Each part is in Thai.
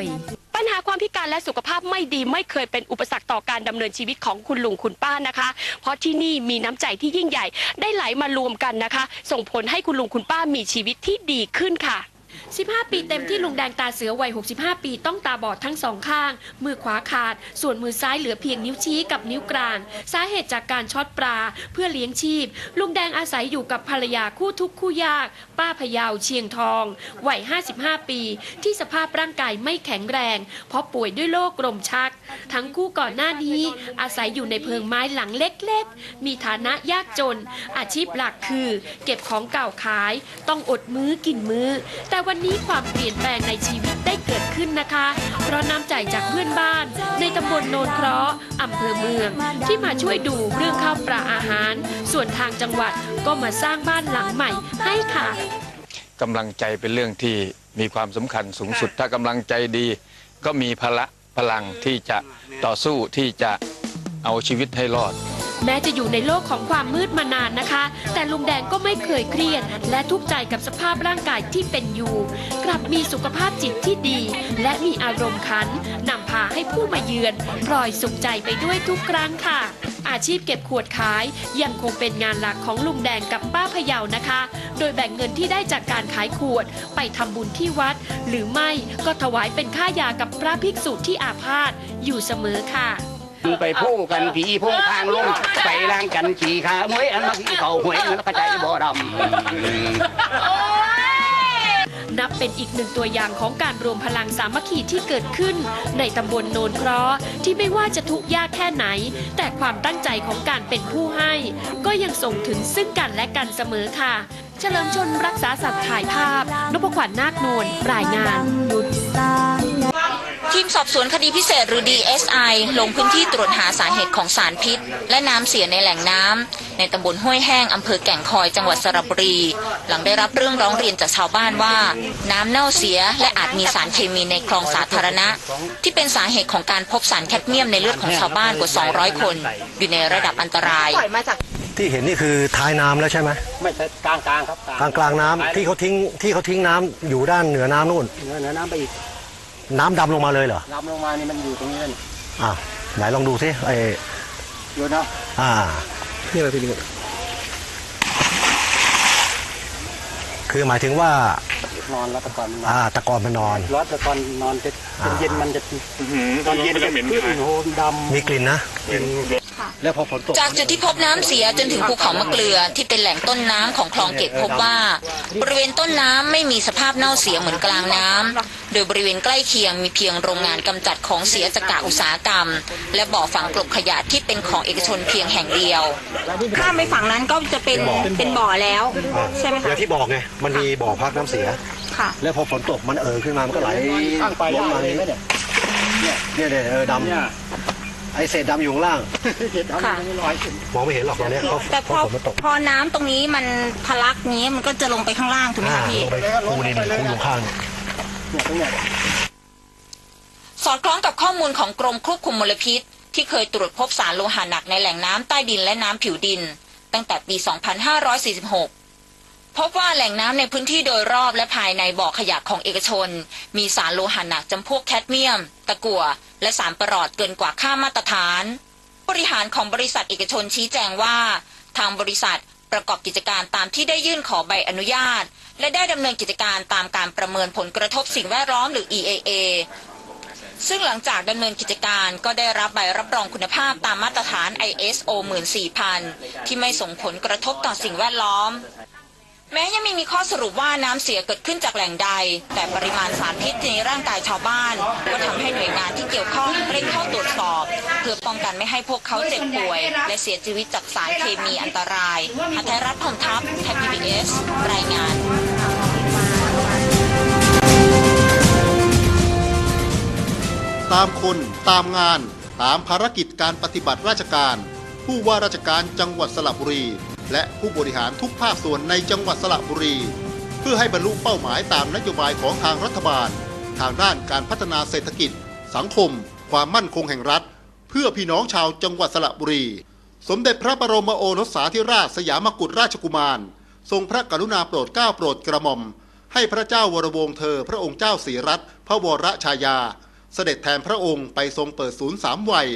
ย ปัญหาความพิการและสุขภาพไม่ดีไม่เคยเป็นอุปสรรคต่อการดำเนินชีวิตของคุณลุงคุณป้านะคะ เพราะที่นี่มีน้ำใจที่ยิ่งใหญ่ได้ไหลมารวมกันนะคะ ส่งผลให้คุณลุงคุณป้ามีชีวิตที่ดีขึ้นค่ะ 15 ปีเต็มที่ลุงแดงตาเสือวัย 65 ปีต้องตาบอดทั้งสองข้าง มือขวาขาด ส่วนมือซ้ายเหลือเพียงนิ้วชี้กับนิ้วกลาง สาเหตุจากการช็อตปลาเพื่อเลี้ยงชีพ ลุงแดงอาศัยอยู่กับภรรยาคู่ทุกข์คู่ยาก ป้าพยาวเชียงทอง วัย 55 ปี ที่สภาพร่างกายไม่แข็งแรง เพราะป่วยด้วยโรคลมชัก ทั้งคู่ก่อนหน้านี้ อาศัยอยู่ในเพิงไม้หลังเล็กๆ มีฐานะยากจน อาชีพหลักคือ เก็บของเก่าขาย ต้องอดมื้อกินมื้อ แต่วันนี้ความเปลี่ยนแปลงในชีวิตได้เกิดขึ้นนะคะ เพราะน้ำใจจากเพื่อนบ้าน ในตำบลโนนเคราะห์อำเภอเมือง ที่มาช่วยดูเรื่องข้าวปลาอาหาร ส่วนทางจังหวัดก็มาสร้างบ้านหลังใหม่ให้ค่ะกำลังใจเป็นเรื่องที่มีความสำคัญสูงสุด ถ้ากำลังใจดี ก็มีพละพลังที่จะต่อสู้ที่จะเอาชีวิตให้รอด แม้จะอยู่ในโลกของความมืดมานานนะคะ แต่ลุงแดงก็ไม่เคยเครียด และทุกข์ใจกับสภาพร่างกายที่เป็นอยู่ กลับมีสุขภาพจิตที่ดี และมีอารมณ์ขันนำพาให้ผู้มาเยือนพลอยสุขใจไปด้วยทุกครั้งค่ะ อาชีพเก็บขวดขายยังคงเป็นงานหลักของลุงแดงกับป้าพะเยานะคะ โดยแบ่งเงินที่ได้จากการขายขวด ไปทำบุญที่วัด หรือไม่ก็ถวายเป็นค่ายากับพระภิกษุที่อาพาธอยู่เสมอค่ะ ไปพุ่งกันผีพุ่งทางลงไปล้างกันขี่ขาหมวยอันมาขี่เขาหวยมันกระจายบ่อดำนับเป็นอีกหนึ่งตัวอย่างของการรวมพลังสามัคคีที่เกิดขึ้น ในตำบลโนนเคราะห์ที่ไม่ว่าจะทุกข์ยากแค่ไหน แต่ความตั้งใจของการเป็นผู้ให้ ก็ยังส่งถึงซึ่งกันและกันเสมอค่ะ เฉลิมชนรักษาสัตว์ถ่ายภาพนพขวัญนาคนวลรายงาน ทีมสอบสวนคดีพิเศษหรือ DSI ลงพื้นที่ตรวจหาสาเหตุของสารพิษ และน้ำเสียในแหล่งน้ำในตำบลห้วยแห้งอำเภอแก่งคอยจังหวัดสระบุรี หลังได้รับเรื่องร้องเรียนจากชาวบ้านว่า น้ำเน่าเสียและอาจมีสารเคมีในคลองสาธารณะ ที่เป็นสาเหตุของการพบสารแคดเมียมในเลือดของชาวบ้านกว่า 200 คน อยู่ในระดับอันตราย ที่เห็นนี่คือท้ายน้ำแล้วใช่ไหมไม่ใช่กลางกลางครับกลางกลางน้ำที่เขาทิ้งที่เขาทิ้งน้ำอยู่ด้านเหนือน้ำนู่นเนื้อเนื้อน้ำไปอีก น้ำดำลงมาเลยเหรอลำลงมานี่มันอยู่ตรงนี้เลยอ่าไหนลองดูสิไออยู่เนาะอ่า นี่อะไรพี่ลิงคือหมายถึงว่านอนแล้วแต่ก่อนมันนอนอ่าตะกอนมันนอน ร้อนแต่ก่อนนอนจะอ่า เย็นๆมันจะตอนเย็นจะขึ้นโหมดำมีกลิ่นนะ แล้วพอฝนตกจากจุดที่พบน้ำเสียจนถึงภูเขามะเกลือที่เป็นแหล่งต้นน้ำของคลองเกตพบว่า บริเวณต้นน้ำไม่มีสภาพเน่าเสียเหมือนกลางน้ำโดยบริเวณใกล้เคียงมีเพียงโรงงานกำจัดของเสียจากกากอุตสาหกรรม และบ่อฝังกลบขยะที่เป็นของเอกชนเพียงแห่งเดียว ข้ามไปฝั่งนั้นก็จะเป็นเป็นบ่อแล้วใช่ไหมอคะย่างที่บอกไงมันมีบ่อพักน้ำเสียค่ะแล้วพอฝนตกมันเอ่อขึ้นมามันก็ไหลข้างไปลงมาเลเลยยเนี่ยเนี่ยเนี่ยเออดเนี่ยำ ไอเศษดำอยู่ข้างล่าง เห็ดดำมันลอยขึ้นมองไม่เห็นหรอกตอนเนี้ยเพราะแต่เพพอราะฝนมันตกพอน้ำตรงนี้มันทะลักนี้มันก็จะลงไปข้างล่างถูกไหมอ่าคะพี่ ลงไปคูดินคูอยู่ข้างเนี่ยตรงเนี้ย สอดคล้องกับข้อมูลของกรมควบคุมมลพิษ ที่เคยตรวจพบสารโลหะหนักในแหล่งน้ำใต้ดินและน้ำผิวดิน ตั้งแต่ปี 2546 พบว่าแหล่งน้ำในพื้นที่โดยรอบและภายในบ่อขยะของเอกชน มีสารโลหะหนักจำพวกแคดเมียม ตะกั่ว และสารประหลอดเกินกว่าค่ามาตรฐาน บริหารของบริษัทเอกชนชี้แจงว่า ทางบริษัทประกอบกิจการตามที่ได้ยื่นขอใบอนุญาต และได้ดำเนินกิจการตามการประเมินผลกระทบสิ่งแวดล้อมหรือ EAA ซึ่งหลังจากดำเนินกิจการก็ได้รับใบรับรองคุณภาพตามมาตรฐาน ISO 14000 ที่ไม่ส่งผลกระทบต่อสิ่งแวดล้อม แม้ยังไม่มีข้อสรุปว่าน้ำเสียเกิดขึ้นจากแหล่งใด แต่ปริมาณสารพิษในร่างกายชาวบ้าน ก็ทำให้หน่วยงานที่เกี่ยวข้องเร่งเข้าตรวจสอบ เพื่อป้องกันไม่ให้พวกเขาเจ็บป่วย และเสียชีวิตจากสารเคมีอันตรายอัธรัตน์พรหมทัพไทยพีบีเอสรายงานตามคนตามงาน ตามภารกิจการปฏิบัติราชการ ผู้ว่าราชการจังหวัดสระบุรี และผู้บริหารทุกภาคส่วนในจังหวัดสระบุรี เพื่อให้บรรลุเป้าหมายตามนโยบายของทางรัฐบาล ทางด้านการพัฒนาเศรษฐกิจ สังคม ความมั่นคงแห่งรัฐ เพื่อพี่น้องชาวจังหวัดสระบุรี สมเด็จพระบรมโอรสาธิราชสยามกุฎราชกุมาร ทรงพระกรุณาโปรดเกล้าโปรดกระหม่อม ให้พระเจ้าวรวงเธอพระองค์เจ้าศรีรัตน์พระวรชายา เสด็จแทนพระองค์ไปทรงเปิดศูนย์สามวัย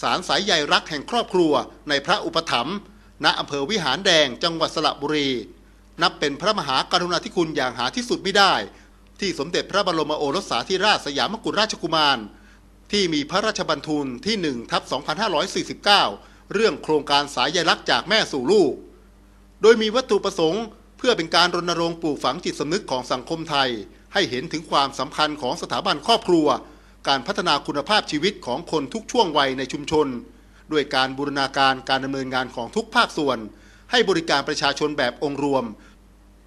สารสายใยรักแห่งครอบครัวในพระอุปถัมภ์ ณอำเภอวิหารแดงจังหวัดสระบุรี นับเป็นพระมหากรุณาธิคุณอย่างหาที่สุดไม่ได้ ที่สมเด็จพระบรมโอรสาธิราชสยามกุฎราชกุมาร ที่มีพระราชบัญทูลที่1ทับ2549 เรื่องโครงการสายใยรักษ์จากแม่สู่ลูก โดยมีวัตถุประสงค์ เพื่อเป็นการรณรงค์ปลูกฝังจิตสำนึกของสังคมไทย ให้เห็นถึงความสำคัญของสถาบันครอบครัว การพัฒนาคุณภาพชีวิตของคนทุกช่วงวัยในชุมชน ด้วยการบูรณาการการดำเนินงานของทุกภาคส่วน ให้บริการประชาชนแบบองค์รวม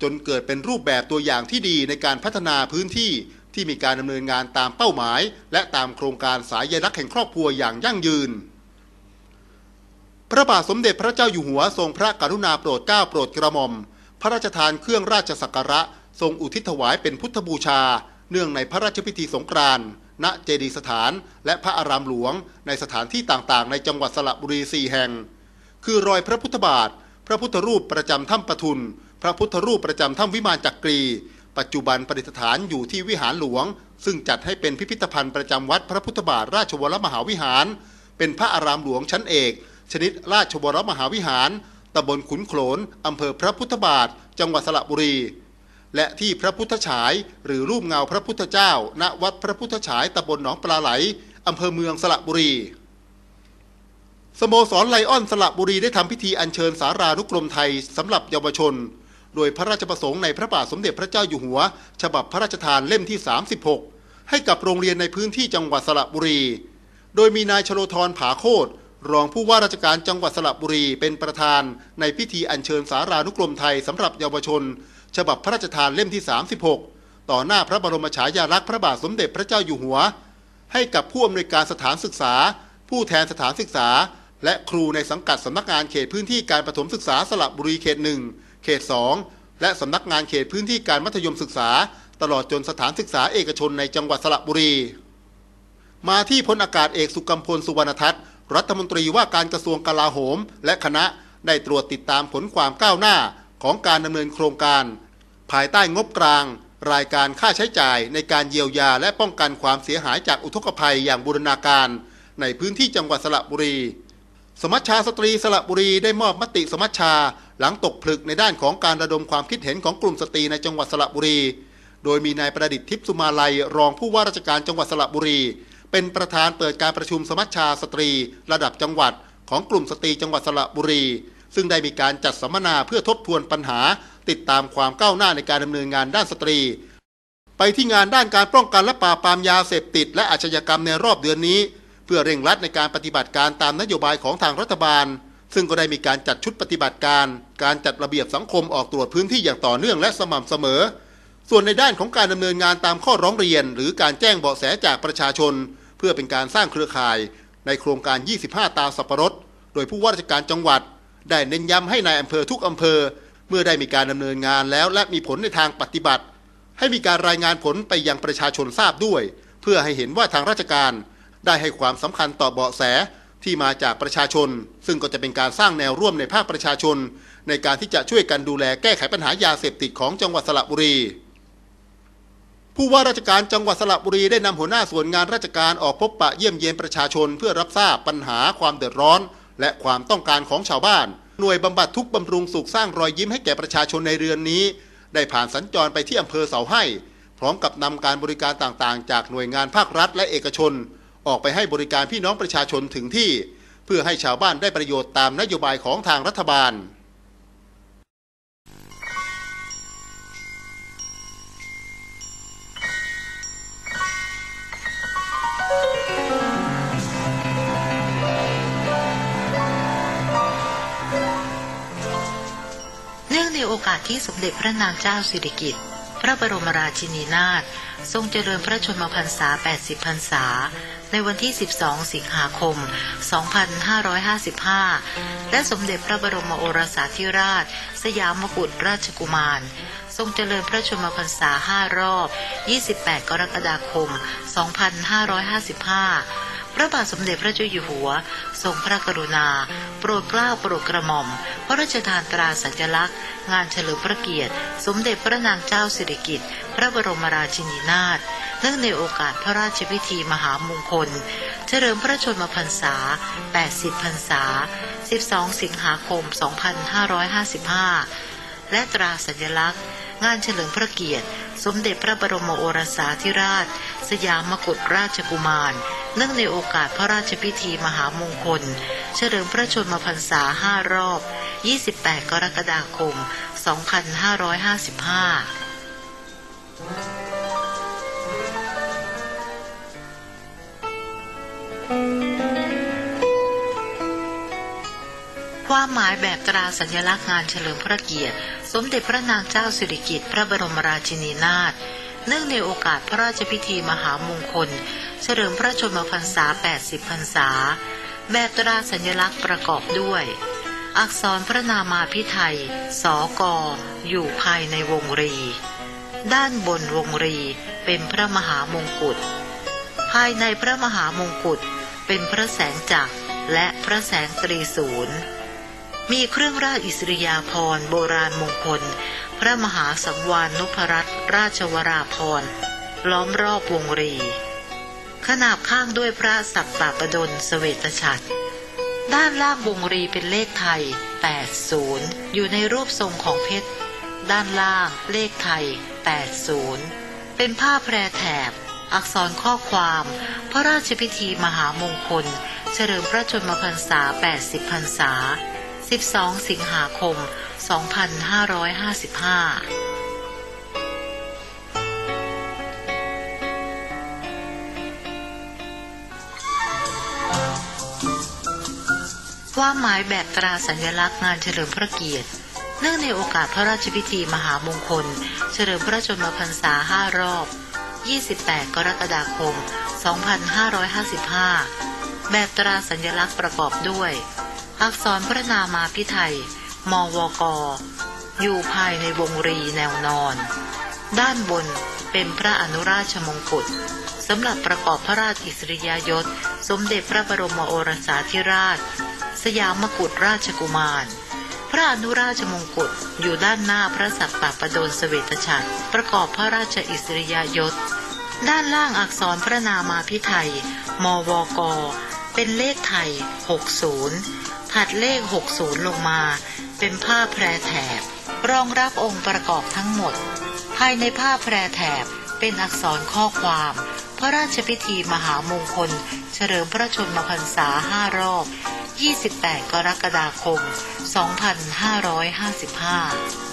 จนเกิดเป็นรูปแบบตัวอย่างที่ดีในการพัฒนาพื้นที่ที่มีการดำเนินงานตามเป้าหมาย และตามโครงการสายใยรักแห่งครอบครัวอย่างยั่งยืน พระบาทสมเด็จพระเจ้าอยู่หัวทรงพระกรุณาโปรดเกล้าโปรดกระหม่อม พระราชทานเครื่องราชสักการะ ทรงอุทิศถวายเป็นพุทธบูชา เนื่องในพระราชพิธีสงกรานต์ ณเจดียสถาน และพระอารามหลวง ในสถานที่ต่างๆ ในจังหวัดสระบุรีสี่แห่ง คือรอยพระพุทธบาท พระพุทธรูปประจำถ้ำปทุน พระพุทธรูปประจำถ้ำวิมานจักรี ปัจจุบันประดิษฐานอยู่ที่วิหารหลวง ซึ่งจัดให้เป็นพิพิธภัณฑ์ประจำวัดพระพุทธบาทราชวรมหาวิหาร เป็นพระอารามหลวงชั้นเอก ชนิดราชวรมหาวิหารตำบลขุนโขลนอำเภอพระพุทธบาท จังหวัดสระบุรี และที่พระพุทธฉายหรือรูปเงาพระพุทธเจ้า ณวัดพระพุทธฉายตำบลหนองปลาไหลอำเภอเมืองสระบุรี สโมสรไลออนสระบุรีได้ทำพิธีอัญเชิญสารานุกรมไทยสำหรับเยาวชน โดยพระราชประสงค์ในพระบาทสมเด็จพระเจ้าอยู่หัว ฉบับพระราชทานเล่มที่ 36 ให้กับโรงเรียนในพื้นที่จังหวัดสระบุรี โดยมีนายชโลธรผาโคตรรองผู้ว่าราชการจังหวัดสระบุรีเป็นประธานในพิธีอัญเชิญสารานุกรมไทยสำหรับเยาวชน ฉบับพระราชทานเล่มที่ 36 ต่อหน้าพระบรมฉายาลักษณ์พระบาทสมเด็จพระเจ้าอยู่หัว ให้กับผู้อำนวยการสถานศึกษา ผู้แทนสถานศึกษา และครูในสังกัดสำนักงานเขตพื้นที่การประถมศึกษาสระบุรีเขตหนึ่งเขตสองและสำนักงานเขตพื้นที่การมัธยมศึกษา ตลอดจนสถานศึกษาเอกชนในจังหวัดสระบุรี มาที่พลอากาศเอกสุกัมพลสุวรรณทัศน์รัฐมนตรีว่าการกระทรวงกลาโหม และคณะได้ตรวจติดตามผลความก้าวหน้าของการดำเนินโครงการ ภายใต้งบกลาง รายการค่าใช้จ่ายในการเยียวยาและป้องกันความเสียหายจากอุทกภัยอย่างบูรณาการ ในพื้นที่จังหวัดสระบุรี สมัชชาสตรีสระบุรีได้มอบมติสมัชชาหลังตกผลึกในด้านของการระดมความคิดเห็นของกลุ่มสตรีในจังหวัดสระบุรี โดยมีนายประดิษฐ์ทิพย์สุมาลัย รองผู้ว่าราชการจังหวัดสระบุรี เป็นประธานเปิดการประชุมสมัชชาสตรี ระดับจังหวัด ของกลุ่มสตรีจังหวัดสระบุรี ซึ่งได้มีการจัดสัมมนาเพื่อทบทวนปัญหา ติดตามความก้าวหน้าในการดำเนินงานด้านสตรี ไปที่งานด้านการป้องกันและปราบปรามยาเสพติด และอาชญากรรมในรอบเดือนนี้ เพื่อเร่งรัดในการปฏิบัติการตามนโยบายของทางรัฐบาล ซึ่งก็ได้มีการจัดชุดปฏิบัติการ การจัดระเบียบสังคมออกตรวจพื้นที่อย่างต่อเนื่องและสม่ำเสมอ ส่วนในด้านของการดำเนินงานตามข้อร้องเรียน หรือการแจ้งเบาะแสจากประชาชน เพื่อเป็นการสร้างเครือข่าย ในโครงการ 25 ตาสับปะรด โดยผู้ว่าราชการจังหวัด ได้เน้นย้ำให้ในายอำเภอทุกอำเภอ เมื่อได้มีการดำเนินงานแล้วและมีผลในทางปฏิบัติ ให้มีการรายงานผลไปยังประชาชนทราบด้วย เพื่อให้เห็นว่าทางราชการ ได้ให้ความสำคัญต่อเบาะแสที่มาจากประชาชน ซึ่งก็จะเป็นการสร้างแนวร่วมในภาคประชาชน ในการที่จะช่วยกันดูแลแก้ไขปัญหายาเสพติดของจังหวัดสระบุรี ผู้ว่าราชการจังหวัดสระบุรีได้นำหัวหน้าส่วนงานราชการออกพบปะเยี่ยมเยียนประชาชน เพื่อรับทราบปัญหาความเดือดร้อน และความต้องการของชาวบ้าน หน่วยบำบัดทุกบำรุงสุขสร้างรอยยิ้มให้แก่ประชาชนในเรือนนี้ ได้ผ่านสัญจรไปที่อำเภอเสาให้ พร้อมกับนำการบริการต่างๆ จากหน่วยงานภาครัฐและเอกชน ออกไปให้บริการพี่น้องประชาชนถึงที่ เพื่อให้ชาวบ้านได้ประโยชน์ตามนโยบายของทางรัฐบาล นื่องในโอกาสที่สมเด็จพระนางเจ้าสิริกิติ์พระบรมราชินีนาถทรงเจริญพระชนมพรรษา 80 พรรษา ในวันที่ 12 สิงหาคม 2555 และสมเด็จพระบรมโอรสาธิราช สยามกุฎราชกุมาร ทรงเจริญพระชนมพรรษา 5 รอบ 28 กรกฎาคม 2555 พระบาทสมเด็จพระเจ้าอยู่หัว ทรงพระกรุณา โปรดเกล้าโปรดกระหม่อม พระราชทานตราสัญลักษณ์ งานเฉลิมพระเกียรติ สมเด็จพระนางเจ้าสิริกิติ์พระบรมราชินีนาถเนื่องในโอกาสพระราชพิธีมหามงคล เฉลิมพระชนมพรรษา 80 พรรษา 12 สิงหาคม 2555 และตราสัญลักษณ์ งานเฉลิมพระเกียรติ สมเด็จพระบรมโอรสาธิราช สยามกุฎราชกุมาร เนื่องในโอกาสพระราชพิธีมหามงคล เฉลิมพระชนมพรรษา5รอบ 28 กรกฎาคม 2555ความหมายแบบตราสัญลักษณ์งานเฉลิมพระเกียรติ สมเด็จพระนางเจ้าสิริกิติ์พระบรมราชินีนาถเนื่องในโอกาสพระราชพิธีมหามงคล เฉลิมพระชนมพรรษา 80 พรรษา แบบตราสัญลักษณ์ประกอบด้วย อักษรพระนามาพิไทย สกอยู่ภายในวงรี ด้านบนวงรีเป็นพระมหามงกุฎ ภายในพระมหามงกุฎเป็นพระแสงจักรและพระแสงตรีศูนย์มีเครื่องราชอิสริยาภรณ์โบราณมงคล พระมหาสังวานนพรัตนราชวราภรณ์ล้อมรอบวงรี ขนาบข้างด้วยพระสัปปะปดลเสเวตฉัตรด้านล่างวงรีเป็นเลขไทย 80 อยู่ในรูปทรงของเพชร ด้านล่างเลขไทย 80 เป็นผ้าแพรแถบ อักษรข้อความ พระราชพิธีมหามงคล เฉลิมพระชนมพรรษา 80 พรรษา 12 สิงหาคม 2555 ความหมายแบบตราสัญลักษณ์งานเฉลิมพระเกียรติ เนื่องในโอกาสพระราชพิธีมหามงคล เฉลิมพระชนมพรรษา5รอบ 28 กรกฎาคม 2555 แบบตราสัญลักษณ์ประกอบด้วย อักษรพระนามาพิไทย มวก อยู่ภายในวงรีแนวนอน ด้านบนเป็นพระอนุราชมงกุฎสำหรับประกอบพระราชอิสริยยศ สมเด็จพระบรมโอรสาธิราช สยามกุฎราชกุมาร พระอนุราชมงกุฎอยู่ด้านหน้าพระสัปปะประดลเสเวตฉัตรประกอบพระราชอิสริยยศ ด้านล่างอักษรพระนามาพิไทย มวก เป็นเลขไทย 60 ถัดเลข 60 ลงมา เป็นผ้าแพรแถบ รองรับองค์ประกอบทั้งหมด ภายในผ้าแพรแถบเป็นอักษรข้อความ พระราชพิธีมหามงคล เฉลิมพระชนมพรรษา5รอบ 28 กรกฎาคม 2555